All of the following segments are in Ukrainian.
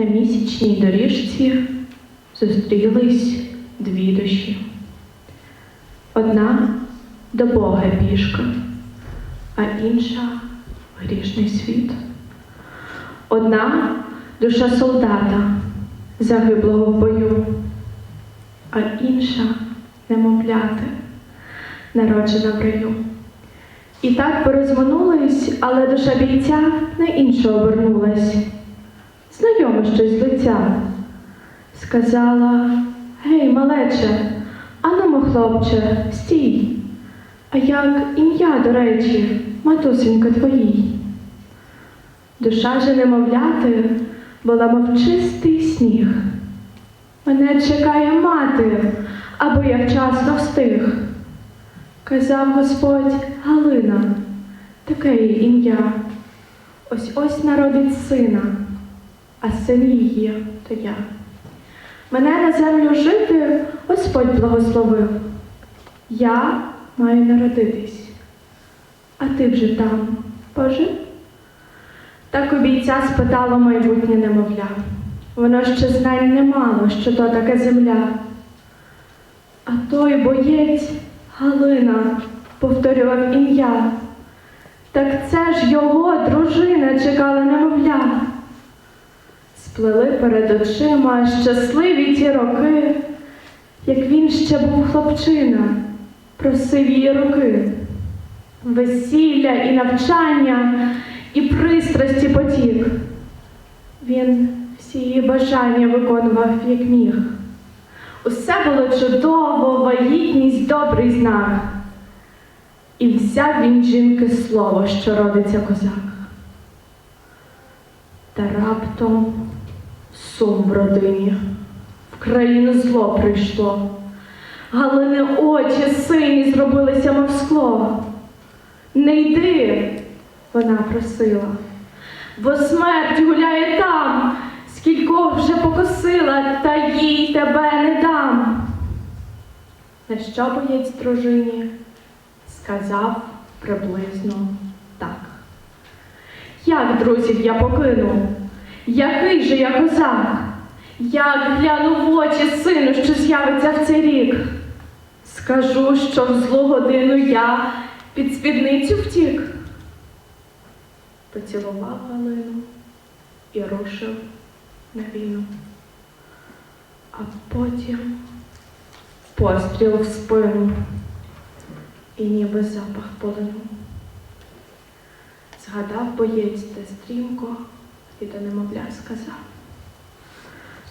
На місячній доріжці зустрілись дві душі. Одна до Бога пішка, а інша грішний світ. Одна душа солдата, загиблого в бою, а інша немовляти, народжена в раю. І так порозминулись, але душа бійця на іншу обернулась. Знайоме щось з лиця. Сказала: Гей, малече, анумо, хлопче, стій. А як ім'я, до речі, матусенька твоїй? Душа же немовляти була, мов чистий сніг. Мене чекає мати, або я вчасно встиг. Казав Господь Галина, таке її ім'я. Ось ось народить сина, а син її то я. Мене на землю жити Господь благословив. Я маю народитись, а ти вже там пожив? Так у бійця спитало майбутнє немовля. Воно ще знань не мало, що то таке земля. А той боєць Галина повторював ім'я. Так це ж його дружина чекала немовля. Сплели перед очима щасливі ті роки, як він ще був хлопчина, просив її руки. Весілля і навчання, і пристрасті потік. Він всі її бажання виконував, як міг. Усе було чудово, вагітність добрий знак. І взяв він жінки слово, що родиться козак. Та раптом сум в родині, в країну зло прийшло. Галини очі сині зробилися, мов скло. Не йди, вона просила, бо смерть гуляє там, скількох вже покосила, та їй тебе не дам. На що боєць дружині сказав приблизно так. Як друзів я покину? Який же я козак? Як гляну в очі сину, що з'явиться в цей рік? Скажу, що в злу годину я під спідницю втік. Поцілував Галину і рушив на війну. А потім постріл в спину і ніби запах полину. Згадав боєць те стрімко і до немовля сказав.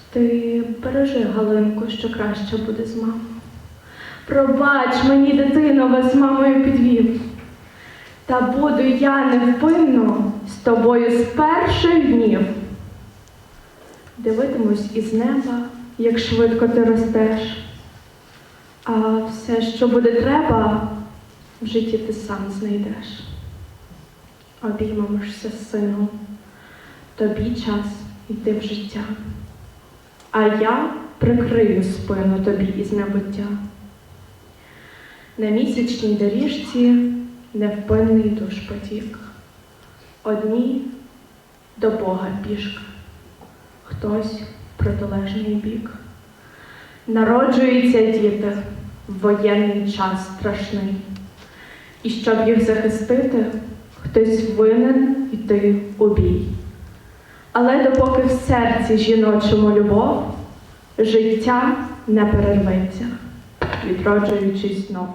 Ти бережи, Галинку, що краще буде з мамою. Пробач мені, дитино, вас з мамою підвів. Та буду я невпинно з тобою з перших днів. Дивитимусь із неба, як швидко ти ростеш. А все, що буде треба, в житті ти сам знайдеш. Обіймемося з сином, тобі час йти в життя, а я прикрию спину тобі із небуття. На місячній доріжці невпинний душ потік. Одні до Бога пішка, хтось в протилежний бік. Народжуються діти в воєнний час страшний. І щоб їх захистити, хтось винен йти у бій. Але допоки в серці жіночому любов, життя не перерветься, відроджуючись знов.